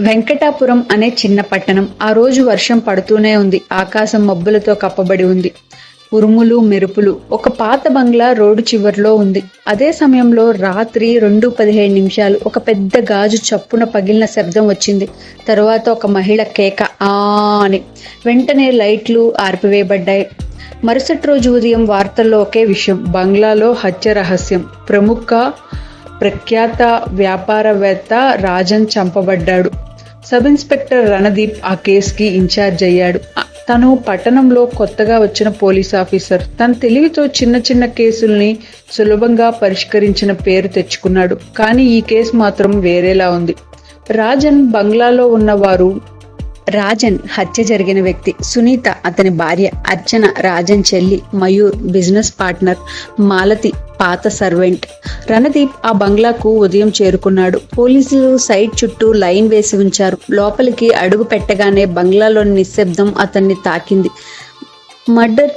వెంకటాపురం అనే చిన్న పట్టణం ఆ రోజు వర్షం పడుతూనే ఉంది. ఆకాశం మబ్బులతో కప్పబడి ఉంది. ఉరుములు మెరుపులు. ఒక పాత బంగ్లా రోడ్డు చివర్లో ఉంది. అదే సమయంలో రాత్రి రెండు పదిహేడు నిమిషాలు ఒక పెద్ద గాజు చప్పున పగిలిన శబ్దం వచ్చింది. తరువాత ఒక మహిళ కేక ఆ అని. వెంటనే లైట్లు ఆర్పివేయబడ్డాయి. మరుసటి రోజు ఉదయం వార్తల్లో ఒకే విషయం బంగ్లాలో హత్య రహస్యం. ప్రముఖ ప్రఖ్యాత వ్యాపారవేత్త రాజన్ చంపబడ్డాడు. సబ్ ఇన్స్పెక్టర్ రణదీప్ ఆ కేసుకి ఇన్ఛార్జ్ అయ్యాడు. తను పట్టణంలో కొత్తగా వచ్చిన పోలీస్ ఆఫీసర్. తన తెలివితో చిన్న చిన్న కేసుల్ని సులభంగా పరిష్కరించిన పేరు తెచ్చుకున్నాడు. కానీ ఈ కేసు మాత్రం వేరేలా ఉంది. రాజన్ బంగ్లాలో ఉన్నవారు రాజన్ హత్య జరిగిన వ్యక్తి సునీత అతని భార్య అర్చన రాజన్ చెల్లి మయూర్ బిజినెస్ పార్ట్నర్ మాలతి పాత సర్వెంట్. రణదీప్ ఆ బంగ్లాకు ఉదయం చేరుకున్నాడు. పోలీసులు సైట్ చుట్టూ లైన్ వేసి ఉంచారు. లోపలికి అడుగు పెట్టగానే బంగ్లాలోని నిశ్శబ్దం అతన్ని తాకింది. మర్డర్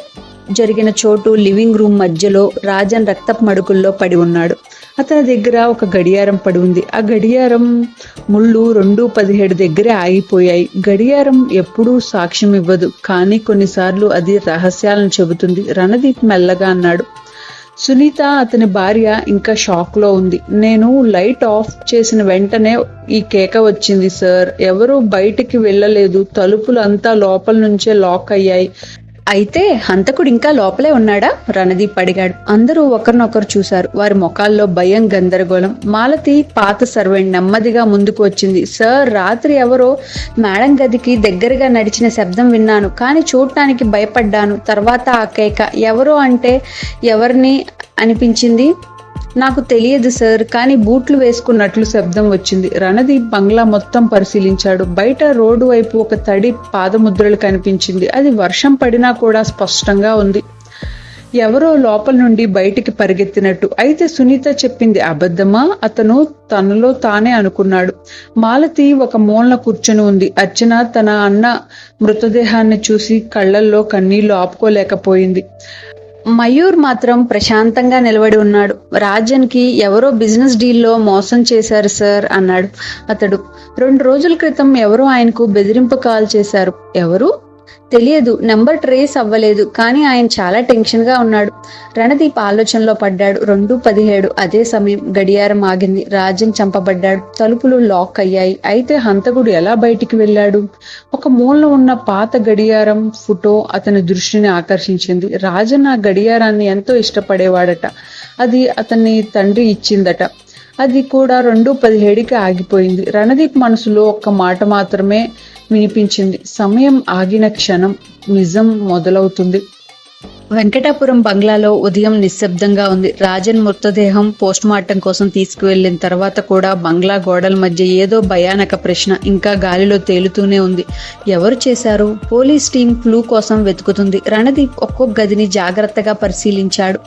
జరిగిన చోటు లివింగ్ రూమ్ మధ్యలో రాజన్ రక్తపు మడుకుల్లో పడి ఉన్నాడు. అతని దగ్గర ఒక గడియారం పడి ఉంది. ఆ గడియారం ముళ్ళు రెండు పదిహేడు దగ్గరే ఆగిపోయాయి. గడియారం ఎప్పుడూ సాక్ష్యం ఇవ్వదు కానీ కొన్నిసార్లు అది రహస్యాలను చెబుతుంది. రణదీప్ మెల్లగా అన్నాడు సునీత అతని భార్య ఇంకా షాక్లో ఉంది. నేను లైట్ ఆఫ్ చేసిన వెంటనే ఈ కేక వచ్చింది సార్. ఎవరు బయటికి వెళ్ళలేదు. తలుపులు అంతా లోపల నుంచే లాక్ అయ్యాయి. అయితే హంతకుడు ఇంకా లోపలే ఉన్నాడా? రణదీప్ అడిగాడు. అందరూ ఒకరినొకరు చూశారు. వారి ముఖాల్లో భయం గందరగోళం. మాలతి పాత సర్వెంట్ నెమ్మదిగా ముందుకు వచ్చింది. సార్ రాత్రి ఎవరో మేడం గదికి దగ్గరగా నడిచిన శబ్దం విన్నాను. కానీ చూడటానికి భయపడ్డాను. తర్వాత ఆ కేక ఎవరో అంటే ఎవరిని అనిపించింది? నాకు తెలియదు సార్. కానీ బూట్లు వేసుకున్నట్లు శబ్దం వచ్చింది. రణదీప్ బంగ్లా మొత్తం పరిశీలించాడు. బయట రోడ్డు వైపు ఒక తడి పాదముద్రలు కనిపించింది. అది వర్షం పడినా కూడా స్పష్టంగా ఉంది. ఎవరో లోపల నుండి బయటికి పరిగెత్తినట్టు. అయితే సునీత చెప్పింది అబద్ధమా? అతను తనలో తానే అనుకున్నాడు. మాలతి ఒక మూలన కూర్చొని ఉంది. అర్చన తన అన్న మృతదేహాన్ని చూసి కళ్ళల్లో కన్నీళ్ళు ఆపుకోలేకపోయింది. మయూర్ మాత్రం ప్రశాంతంగా నిలబడి ఉన్నాడు. రాజన్కి ఎవరో బిజినెస్ డీల్లో మోసం చేశారు సార్ అన్నాడు అతడు. రెండు రోజుల క్రితం ఎవరో ఆయనకు బెదిరింపు కాల్ చేశారు. ఎవరు? తెలియదు నెంబర్ ట్రేస్ అవ్వలేదు కానీ ఆయన చాలా టెన్షన్గా ఉన్నాడు. రణదీప్ ఆలోచనలో పడ్డాడు. రెండు పదిహేడు అదే సమయం గడియారం ఆగింది. రాజన్ చంపబడ్డాడు. తలుపులు లాక్ అయ్యాయి. అయితే హంతకుడు ఎలా బయటికి వెళ్ళాడు? ఒక మూలన ఉన్న పాత గడియారం ఫోటో అతని దృష్టిని ఆకర్షించింది. రాజన్ ఆ గడియారాన్ని ఎంతో ఇష్టపడేవాడట. అది అతని తండ్రి ఇచ్చిందట. అది కూడా రెండు పదిహేడుకి ఆగిపోయింది. రణదీప్ మనసులో ఒక్క మాట మాత్రమే వినిపించింది. సమయం ఆగిన క్షణం నిజం మొదలవుతుంది. వెంకటాపురం బంగ్లాలో ఉదయం నిశ్శబ్దంగా ఉంది. రాజన్ మృతదేహం పోస్ట్ మార్టం కోసం తీసుకువెళ్ళిన తర్వాత కూడా బంగ్లా గోడల మధ్య ఏదో భయానక ప్రశ్న ఇంకా గాలిలో తేలుతూనే ఉంది. ఎవరు చేశారు? పోలీస్ టీం క్లూ కోసం వెతుకుతుంది. రణదీప్ ఒక్కొక్క గదిని జాగ్రత్తగా పరిశీలించాడు.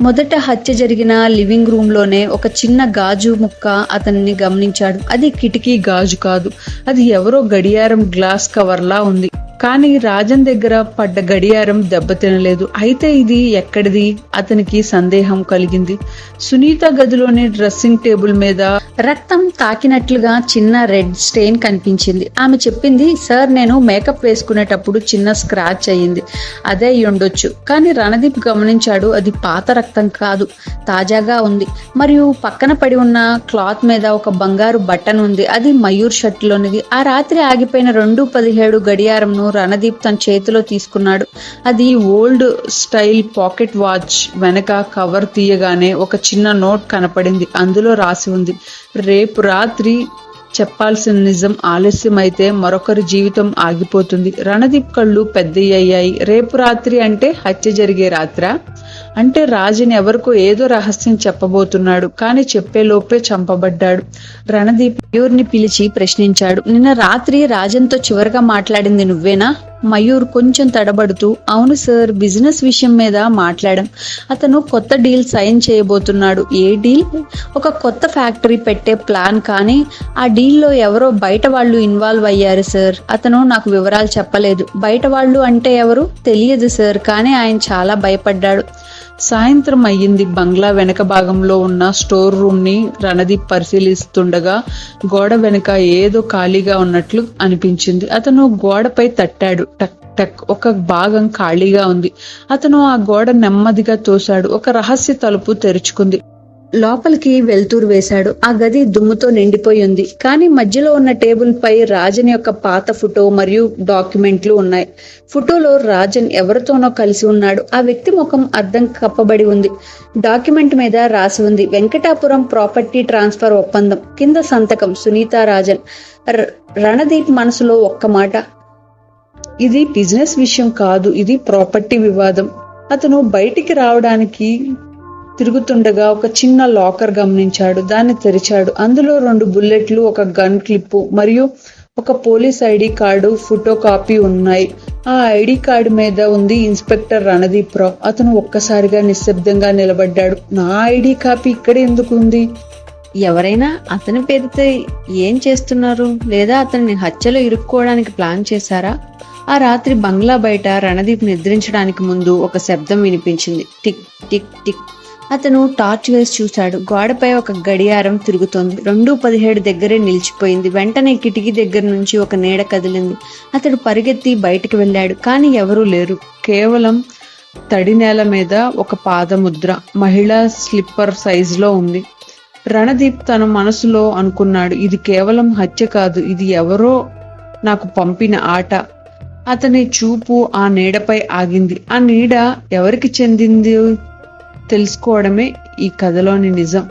మొదట హత్య జరిగిన లివింగ్ రూమ్లోనే ఒక చిన్న గాజు ముక్క అతన్ని గమనించాడు. అది కిటికీ గాజు కాదు. అది ఎవరో గడియారం గ్లాస్ కవర్లా ఉంది. కానీ రాజన్ దగ్గర పడ్డ గడియారం దెబ్బతినలేదు అయితే ఇది ఎక్కడిది? అతనికి సందేహం కలిగింది. సునీత గదిలోని డ్రెస్సింగ్ టేబుల్ మీద రక్తం తాకినట్లుగా చిన్న రెడ్ స్టెయిన్ కనిపించింది. ఆమె చెప్పింది సార్ నేను మేకప్ వేసుకునేటప్పుడు చిన్న స్క్రాచ్ అయ్యింది. అదే ఉండొచ్చు. కానీ రణదీప్ గమనించాడు అది పాత రక్తం కాదు. తాజాగా ఉంది. మరియు పక్కన పడి ఉన్న క్లాత్ మీద ఒక బంగారు బటన్ ఉంది. అది మయూర్ షర్ట్లోనిది. ఆ రాత్రి ఆగిపోయిన రెండు పదిహేడు గడియారంను రణదీప్ తన చేతిలో తీసుకున్నాడు. అది ఓల్డ్ స్టైల్ పాకెట్ వాచ్ వెనక కవర్ తీయగానే ఒక చిన్న నోట్ కనపడింది. అందులో రాసి ఉంది రేపు రాత్రి చెప్పాల్సిన నిజం ఆలస్యమైతే మరొకరి జీవితం ఆగిపోతుంది. రణదీప్ కళ్ళు పెద్దయ్యాయి. రేపు రాత్రి అంటే హత్య జరిగే రాత్ర? అంటే రాజుని ఎవరికో ఏదో రహస్యం చెప్పబోతున్నాడు కానీ చెప్పేలోపే చంపబడ్డాడు. రణదీప్ ప్యూర్ని పిలిచి ప్రశ్నించాడు నిన్న రాత్రి రాజన్తో చివరిగా మాట్లాడింది నువ్వేనా? మయూర్ కొంచెం తడబడుతూ అవును సార్ బిజినెస్ విషయం మీద మాట్లాడాం. అతను కొత్త డీల్ సైన్ చేయబోతున్నాడు. ఏ డీల్? ఒక కొత్త ఫ్యాక్టరీ పెట్టే ప్లాన్ కానీ ఆ డీల్లో ఎవరో బయట వాళ్ళు ఇన్వాల్వ్ అయ్యారు సార్. అతను నాకు వివరాలు చెప్పలేదు. బయట వాళ్ళు అంటే ఎవరు? తెలియదు సార్ కానీ ఆయన చాలా భయపడ్డాడు. సాయంత్రం అయ్యింది. బంగ్లా వెనక భాగంలో ఉన్న స్టోర్ రూమ్ని రణదీప్ పరిశీలిస్తుండగా గోడ వెనక ఏదో ఖాళీగా ఉన్నట్లు అనిపించింది. అతను గోడపై తట్టాడు. టక్ టక్ ఒక భాగం ఖాళీగా ఉంది. అతను ఆ గోడ నెమ్మదిగా తోశాడు. ఒక రహస్య తలుపు తెరుచుకుంది. లోపలికి వెళ్తూరు వేశాడు. ఆ గది దుమ్ముతో నిండిపోయి ఉంది. కానీ మధ్యలో ఉన్న టేబుల్ పై రాజన్ యొక్క పాత ఫోటో మరియు డాక్యుమెంట్లు ఉన్నాయి. ఫోటోలో రాజన్ ఎవరితోనో కలిసి ఉన్నాడు. ఆ వ్యక్తి ముఖం అర్థం కప్పబడి ఉంది. డాక్యుమెంట్ మీద రాసి ఉంది. వెంకటాపురం ప్రాపర్టీ ట్రాన్స్ఫర్ ఒప్పందం. కింద సంతకం సునీత రాజన్. ర- రణదీప్ మనసులో ఒక్క మాట. ఇది బిజినెస్ విషయం కాదు. ఇది ప్రాపర్టీ వివాదం. అతను బయటికి రావడానికి తిరుగుతుండగా ఒక చిన్న లాకర్ గమనించాడు. దాన్ని తెరిచాడు. అందులో రెండు బుల్లెట్లు ఒక గన్ క్లిప్పు మరియు ఒక police ID card photo copy ఉన్నాయి. ఆ ఐడి కార్డు మీద ఉంది ఇన్స్పెక్టర్ రణదీప్ రావు. అతను ఒక్కసారిగా నిశ్శబ్దంగా నిలబడ్డాడు. నా ఐడి కాపీ ఇక్కడ ఎందుకు ఉంది? ఎవరైనా అతని పేరుతో ఏం చేస్తున్నారు? లేదా అతన్ని హత్యలో ఇరుక్కోవడానికి ప్లాన్ చేశారా? ఆ రాత్రి బంగ్లా బయట రణదీప్ నిద్రించడానికి ముందు ఒక శబ్దం వినిపించింది. Tick tick tick. అతను టార్చ్ వేసి చూశాడు. గోడపై ఒక గడియారం తిరుగుతోంది. రెండు పదిహేడు దగ్గరే నిలిచిపోయింది. వెంటనే కిటికీ దగ్గర నుంచి ఒక నీడ కదిలింది. అతడు పరిగెత్తి బయటికి వెళ్ళాడు కానీ ఎవరూ లేరు. కేవలం తడి నేల మీద ఒక పాదముద్ర మహిళా స్లిప్పర్ సైజులో ఉంది. రణదీప్ తన మనసులో అనుకున్నాడు ఇది కేవలం హత్య కాదు ఇది ఎవరో నాకు పంపిన ఆట. అతని చూపు ఆ నీడపై ఆగింది. ఆ నీడ ఎవరికి చెందింది? తెలుసుకోవడమే ఈ కథలోని నిజం.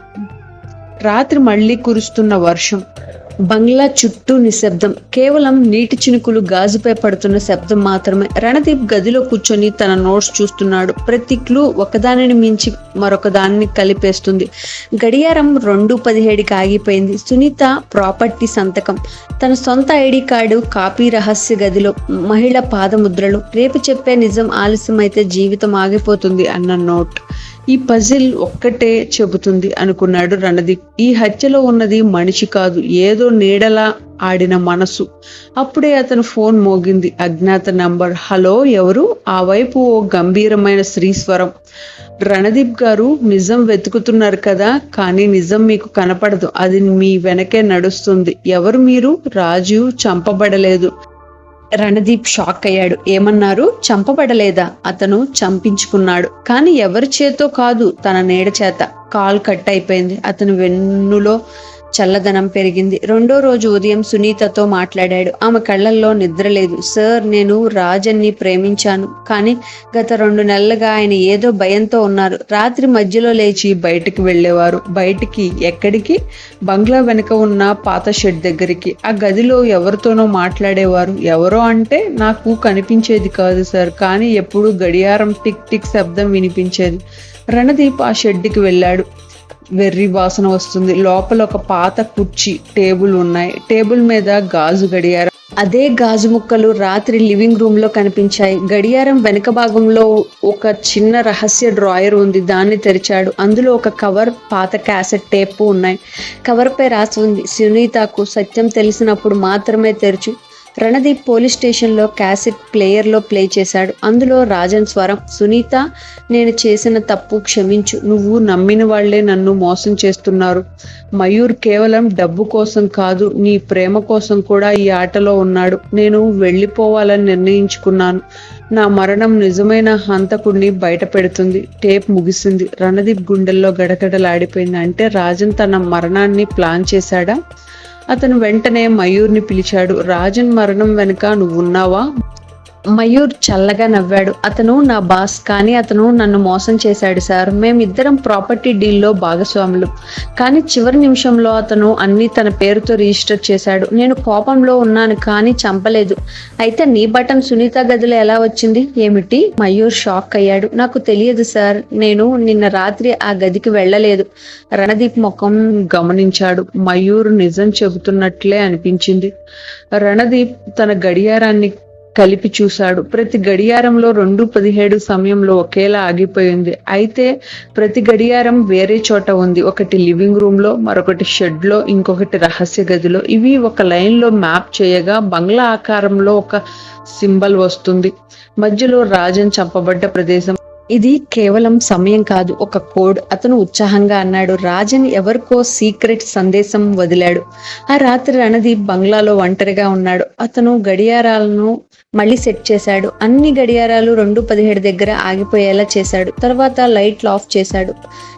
రాత్రి మళ్ళీ కురుస్తున్న వర్షం బంగ్లా చుట్టూ నిశ్శబ్దం కేవలం నీటి చినుకులు గాజుపై పడుతున్న శబ్దం మాత్రమే. రణదీప్ గదిలో కూర్చొని తన నోట్స్ చూస్తున్నాడు. ప్రతి క్లూ ఒకదానిని మించి మరొక దానిని కలిపేస్తుంది. గడియారం రెండు పదిహేడుకి ఆగిపోయింది. సునీత ప్రాపర్టీ సంతకం. తన సొంత ఐడి కార్డు కాపీ రహస్య గదిలో. మహిళ పాదముద్రలు. రేపు చెప్పే నిజం ఆలస్యమైతే జీవితం ఆగిపోతుంది అన్న నోట్. ఈ పజిల్ ఒక్కటే చెబుతుంది అనుకున్నాడు రణదీప్. ఈ హత్యలో ఉన్నది మనిషి కాదు ఏదో నీడలా ఆడిన మనసు. అప్పుడే అతను ఫోన్ మోగింది. అజ్ఞాత నంబర్. హలో ఎవరు? ఆ వైపు ఓ గంభీరమైన శ్రీస్వరం రణదీప్ గారు నిజం వెతుకుతున్నారు కదా కానీ నిజం మీకు కనపడదు. అది మీ వెనకే నడుస్తుంది. ఎవరు మీరు? రాజు చంపబడలేదు. రణదీప్ షాక్ అయ్యాడు. ఏమన్నారు? చంపబడలేదా? అతను చంపించుకున్నాడు. కానీ ఎవరి చేతో కాదు తన నీడ చేత. కాల్ కట్ అయిపోయింది. అతను వెన్నులో చల్లదనం పెరిగింది. రెండో రోజు ఉదయం సునీతతో మాట్లాడాడు. ఆమె కళ్ళల్లో నిద్ర లేదు సార్ నేను రాజన్ని ప్రేమించాను. కానీ గత రెండు నెలలుగా ఆయన ఏదో భయంతో ఉన్నారు. రాత్రి మధ్యలో లేచి బయటికి వెళ్ళేవారు. బయటికి ఎక్కడికి? బంగ్లా వెనుక ఉన్న పాత షెడ్ దగ్గరికి. ఆ గదిలో ఎవరితోనో మాట్లాడేవారు. ఎవరో అంటే నాకు కనిపించేది కాదు సార్. కానీ ఎప్పుడు గడియారం టిక్ టిక్ శబ్దం వినిపించేది. రణదీప్ ఆ షెడ్కి వెళ్ళాడు. వెర్రి వాసన వస్తుంది. లోపల ఒక పాత కుర్చీ టేబుల్ ఉన్నాయి. టేబుల్ మీద గాజు గడియారం. అదే గాజు ముక్కలు రాత్రి లివింగ్ రూమ్లో కనిపించాయి. గడియారం వెనక భాగంలో ఒక చిన్న రహస్య డ్రాయర్ ఉంది. దాన్ని తెరిచాడు. అందులో ఒక కవర్ పాత క్యాసెట్ టేప్ ఉన్నాయి. కవర్ పై రాసి ఉంది. సునీతకు సత్యం తెలిసినప్పుడు మాత్రమే తెరిచి రణదీప్ పోలీస్ స్టేషన్లో క్యాసెట్ ప్లేయర్లో ప్లే చేశాడు. అందులో రాజన్ స్వరం సునీత నేను చేసిన తప్పు క్షమించు. నువ్వు నమ్మిన వాళ్ళే నన్ను మోసం చేస్తున్నారు. మయూర్ కేవలం డబ్బు కోసం కాదు నీ ప్రేమ కోసం కూడా ఈ ఆటలో ఉన్నాడు. నేను వెళ్ళిపోవాలని నిర్ణయించుకున్నాను. నా మరణం నిజమైన హంతకుడిని బయట పెడుతుంది. టేప్ ముగిసింది. రణదీప్ గుండెల్లో గడగడలాడిపోయింది. అంటే రాజన్ తన మరణాన్ని ప్లాన్ చేశాడా? అతను వెంటనే మయూర్ని పిలిచాడు. రాజన్ మరణం వెనుక నువ్వున్నావా? మయూర్ చల్లగా నవ్వాడు. అతను నా బాస్ కానీ అతను నన్ను మోసం చేశాడు సార్. మేమిద్దరం ప్రాపర్టీ డీల్లో భాగస్వాములు. కానీ చివరి నిమిషంలో అతను అన్ని తన పేరుతో రిజిస్టర్ చేశాడు. నేను కోపంలో ఉన్నాను కానీ చంపలేదు. అయితే నీ బటన్ సునీత గదిలో ఎలా వచ్చింది? ఏమిటి? మయూర్ షాక్ అయ్యాడు. నాకు తెలియదు సార్. నేను నిన్న రాత్రి ఆ గదికి వెళ్ళలేదు. రణదీప్ ముఖం గమనించాడు. మయూర్ నిజం చెబుతున్నట్లే అనిపించింది. రణదీప్ తన గడియారాన్ని కలిపి చూశాడు. ప్రతి గడియారంలో రెండు పదిహేడు సమయంలో ఒకేలా ఆగిపోయింది అయితే ప్రతి గడియారం వేరే చోట ఉంది. ఒకటి లివింగ్ రూమ్లో మరొకటి షెడ్లో ఇంకొకటి రహస్య గదిలో. ఇవి ఒక లైన్లో మ్యాప్ చేయగా బంగ్లా ఆకారంలో ఒక సింబల్ వస్తుంది. మధ్యలో రాజన్ చంపబడ్డ ప్రదేశం ఇది కేవలం సమయం కాదు ఒక కోడ్. అతను ఉత్సాహంగా అన్నాడు రాజన్ ఎవరికో సీక్రెట్ సందేశం వదిలాడు. ఆ రాత్రి రణదీప్ బంగ్లాలో ఒంటరిగా ఉన్నాడు. అతను గడియారాలను మళ్ళీ సెట్ చేశాడు. అన్ని గడియారాలు రెండు పదిహేడు దగ్గర ఆగిపోయేలా చేశాడు. తర్వాత లైట్లు ఆఫ్ చేశాడు.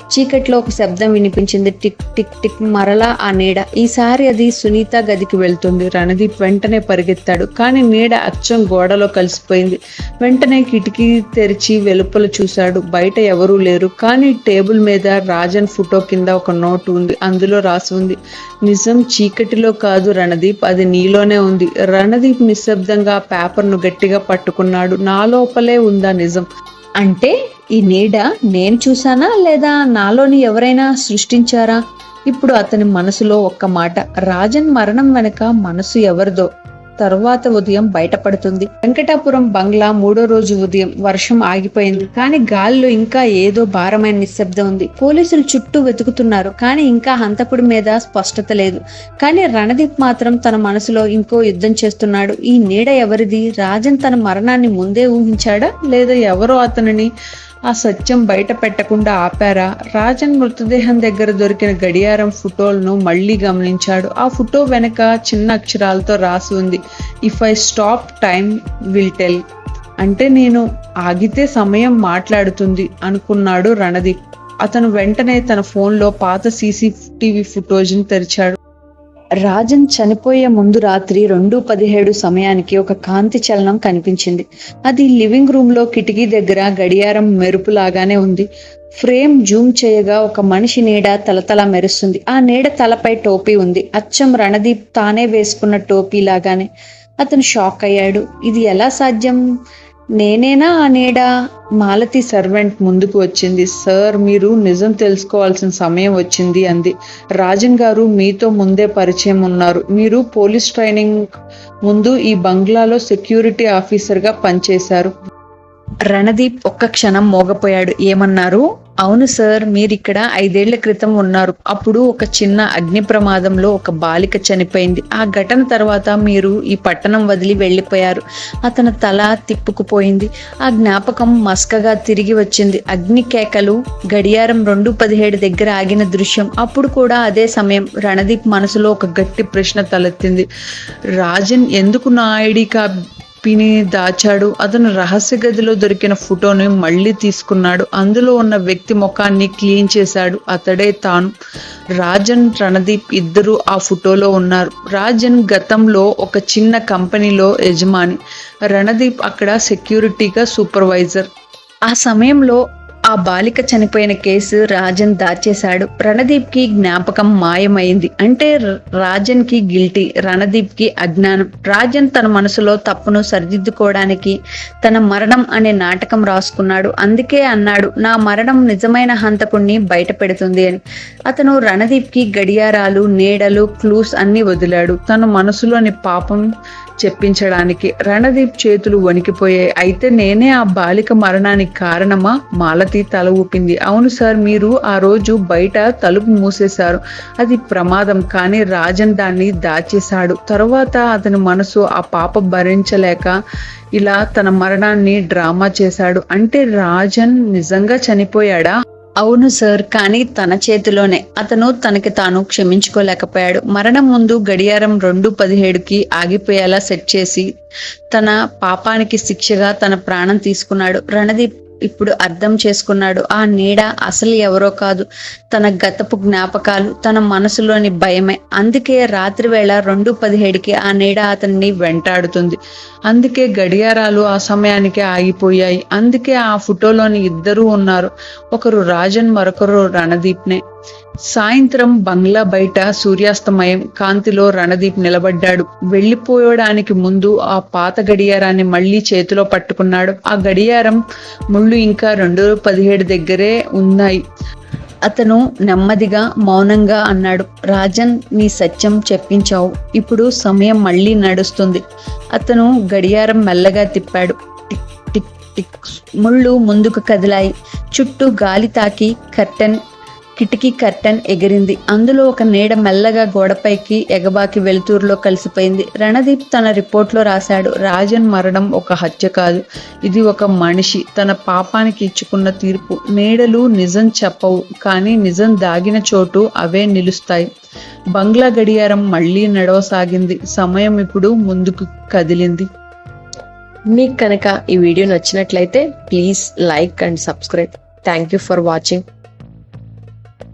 చీకట్లో ఒక శబ్దం వినిపించింది. టిక్ టిక్ టిక్ మరలా ఆ నీడ. ఈసారి అది సునీత గదికి వెళ్తుంది. రణదీప్ వెంటనే పరిగెత్తాడు. కానీ నీడ అచ్చం గోడలో కలిసిపోయింది. వెంటనే కిటికీ తెరిచి వెలుపల చూశాడు. బయట ఎవరూ లేరు. కానీ టేబుల్ మీద రాజన్ ఫోటో కింద ఒక నోటు ఉంది. అందులో రాసి ఉంది. నిజం చీకటిలో కాదు రణదీప్. అది నీలోనే ఉంది. రణదీప్ నిశ్శబ్దంగా పేపర్ను గట్టిగా పట్టుకున్నాడు. నా లోపలే ఉందా నిజం? అంటే ఈ నీడ నేను చూశానా లేదా నాలోని ఎవరైనా సృష్టించారా? ఇప్పుడు అతని మనసులో ఒక్క మాట. రాజన్ మరణం వెనక మనసు ఎవరిదో? తరువాత ఉదయం బయటపడుతుంది. వెంకటాపురం బంగ్లా మూడో రోజు ఉదయం. వర్షం ఆగిపోయింది. కానీ గాలిలో ఇంకా ఏదో భారమైన నిశ్శబ్దం ఉంది. పోలీసులు చుట్టూ వెతుకుతున్నారు. కానీ ఇంకా హంతకుడి మీద స్పష్టత లేదు. కానీ రణదీప్ మాత్రం తన మనసులో ఇంకో యుద్ధం చేస్తున్నాడు. ఈ నీడ ఎవరిది? రాజన్ తన మరణాన్ని ముందే ఊహించాడా? లేదా ఎవరో అతనిని ఆ సత్యం బయట పెట్టకుండా ఆపారా? రాజన్ మృతదేహం దగ్గర దొరికిన గడియారం ఫోటోలను మళ్ళీ గమనించాడు. ఆ ఫోటో వెనక చిన్న అక్షరాలతో రాసి ఉంది. If I stop time will tell అంటే నేను ఆగితే సమయం మాట్లాడుతుంది అనుకున్నాడు రణదీప్. అతను వెంటనే తన ఫోన్లో పాత సీసీటీవీ ఫుటోజ్ని తెరిచాడు. రాజన్ చనిపోయే ముందు రాత్రి రెండు పదిహేడు సమయానికి ఒక కాంతి చలనం కనిపించింది. అది లివింగ్ రూమ్లో కిటికీ దగ్గర గడియారం మెరుపులాగానే ఉంది. ఫ్రేమ్ జూమ్ చేయగా ఒక మనిషి నీడ తలతల మెరుస్తుంది. ఆ నీడ తలపై టోపీ ఉంది. అచ్చం రణదీప్ తానే వేసుకున్న టోపీ లాగానే. అతను షాక్ అయ్యాడు. ఇది ఎలా సాధ్యం? నేనేనా ఆ నీడ మాలతి సర్వెంట్ ముందుకు వచ్చింది. సార్ మీరు నిజం తెలుసుకోవాల్సిన సమయం వచ్చింది అంది. రాజన్ గారు మీతో ముందే పరిచయం ఉన్నారు. మీరు పోలీస్ ట్రైనింగ్ ముందు ఈ బంగ్లాలో సెక్యూరిటీ ఆఫీసర్గా పనిచేశారు. రణదీప్ ఒక్క క్షణం మోగపోయాడు. ఏమన్నారు? అవును సార్ మీరు ఇక్కడ ఐదేళ్ళ క్రితం ఉన్నారు. అప్పుడు ఒక చిన్న అగ్ని ప్రమాదంలో ఒక బాలిక చనిపోయింది. ఆ ఘటన తర్వాత మీరు ఈ పట్టణం వదిలి వెళ్ళిపోయారు. అతని తల తిప్పుకుపోయింది. ఆ జ్ఞాపకం మస్కగా తిరిగి వచ్చింది. అగ్ని కేకలు గడియారం రెండు పదిహేడు దగ్గర ఆగిన దృశ్యం. అప్పుడు కూడా అదే సమయం రణదీప్ మనసులో ఒక గట్టి ప్రశ్న తలెత్తింది. రాజన్ ఎందుకు నా ఐడి పిని దాచాడు. అతను రహస్య గదిలో దొరికిన ఫోటోని మళ్ళీ తీసుకున్నాడు. అందులో ఉన్న వ్యక్తి ముఖాన్ని క్లీన్ చేశాడు. అతడే తాను. రాజన్ రణదీప్ ఇద్దరు ఆ ఫోటోలో ఉన్నారు. రాజన్ గతంలో ఒక చిన్న కంపెనీలో యజమాని. రణదీప్ అక్కడ సెక్యూరిటీగా సూపర్వైజర్. ఆ సమయంలో ఆ బాలిక చనిపోయిన కేసు రాజన్ దాచేశాడు. రణదీప్కి జ్ఞాపకం మాయమైంది. అంటే రాజన్కి రాజన్కి గిల్టీ రణదీప్కి అజ్ఞానం. రాజన్ తన మనసులో తప్పును సరిదిద్దుకోవడానికి తన మరణం అనే నాటకం రాసుకున్నాడు. అందుకే అన్నాడు నా మరణం నిజమైన హంతకుణ్ణి బయట పెడుతుంది అని. అతను రణదీప్కి గడియారాలు నీడలు క్లూస్ అన్ని వదిలాడు. తన మనసులోని పాపం చెప్పించడానికి. రణదీప్ చేతులు వణికిపోయాయి. అయితే నేనే ఆ బాలిక మరణానికి కారణమా? మాలతి తల ఊపింది. అవును సార్ మీరు ఆ రోజు బయట తలుపు మూసేశారు. అది ప్రమాదం. కానీ రాజన్ దాన్ని దాచేశాడు. తరువాత అతని మనసు ఆ పాప భరించలేక ఇలా తన మరణాన్ని డ్రామా చేశాడు. అంటే రాజన్ నిజంగా చనిపోయాడా? అవును సార్ కానీ తన చేతిలోనే. అతను తనకి తాను క్షమించుకోలేకపోయాడు. మరణం ముందు గడియారం రెండు పదిహేడుకి ఆగిపోయేలా సెట్ చేసి తన పాపానికి శిక్షగా తన ప్రాణం తీసుకున్నాడు. రణదీప్ ఇప్పుడు అర్థం చేసుకున్నాడు. ఆ నీడ అసలు ఎవరో కాదు. తన గతపు జ్ఞాపకాలు తన మనసులోని భయమే. అందుకే రాత్రి వేళ రెండు పదిహేడుకి ఆ నీడ అతన్ని వెంటాడుతుంది. అందుకే గడియారాలు ఆ సమయానికి ఆగిపోయాయి. అందుకే ఆ ఫోటోలోని ఇద్దరు ఉన్నారు. ఒకరు రాజన్ మరొకరు రణదీప్నే. సాయంత్రం బంగ్లా బయట సూర్యాస్తమయం కాంతిలో రణదీప్ నిలబడ్డాడు. వెళ్ళిపోవడానికి ముందు ఆ పాత గడియారాన్ని మళ్ళీ చేతిలో పట్టుకున్నాడు. ఆ గడియారం ముళ్ళు ఇంకా రెండు పదిహేడు దగ్గరే ఉన్నాయి. అతను నెమ్మదిగా మౌనంగా అన్నాడు రాజన్ నీ సత్యం చెప్పించావు. ఇప్పుడు సమయం మళ్ళీ నడుస్తుంది. అతను గడియారం మెల్లగా తిప్పాడు. టిక్ టిక్ టిక్ ముళ్ళు ముందుకు కదిలాయి. చుట్టూ గాలి తాకి కర్టెన్ కిటికీ కర్టెన్ ఎగిరింది. అందులో ఒక నీడ మెల్లగా గోడపైకి ఎగబాకి వెలుతురులో కలిసిపోయింది. రణదీప్ తన రిపోర్ట్లో రాశాడు రాజన్ మరణం ఒక హత్య కాదు. ఇది ఒక మనిషి. తన పాపానికి ఇచ్చుకున్న తీర్పు. నీడలు నిజం చెప్పవు కానీ నిజం దాగిన చోటు అవే నిలుస్తాయి. బంగ్లా గడియారం మళ్ళీ నడవసాగింది. సమయం ఇప్పుడు ముందుకు కదిలింది. మీకు కనుక ఈ వీడియో నచ్చినట్లయితే please like and subscribe. Thank you for watching.